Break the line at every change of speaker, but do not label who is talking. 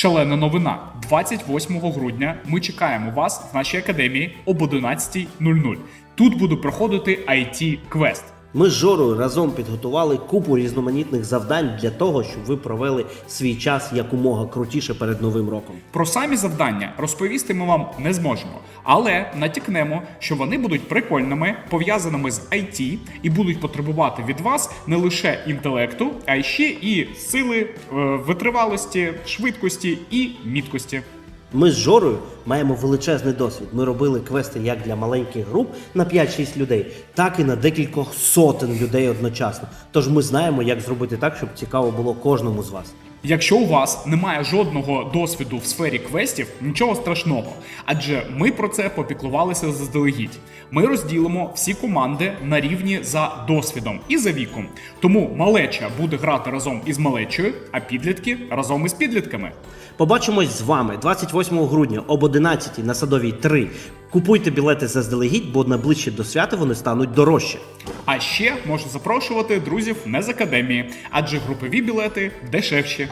Шалена новина. 28 грудня ми чекаємо вас в нашій академії об 11.00. Тут буде проходити IT квест.
Ми з Жорою разом підготували купу різноманітних завдань для того, щоб ви провели свій час якомога крутіше перед новим роком.
Про самі завдання розповісти ми вам не зможемо, але натякнемо, що вони будуть прикольними, пов'язаними з IT і будуть потребувати від вас не лише інтелекту, а й ще і сили, е, витривалості, швидкості і міткості.
Ми з Жорою маємо величезний досвід. Ми робили квести як для маленьких груп на 5-6 людей, так і на декількох сотень людей одночасно. Тож ми знаємо, як зробити так, щоб цікаво було кожному з вас.
Якщо у вас немає жодного досвіду в сфері квестів, нічого страшного, адже ми про це попіклувалися заздалегідь. Ми розділимо всі команди на рівні за досвідом і за віком. Тому малеча буде грати разом із малечою, а підлітки разом із підлітками.
Побачимось з вами 28 грудня об 11 на садовій 3. Купуйте білети заздалегідь, бо найближче до свята вони стануть дорожче.
А ще можна запрошувати друзів не з академії, адже групові білети дешевші.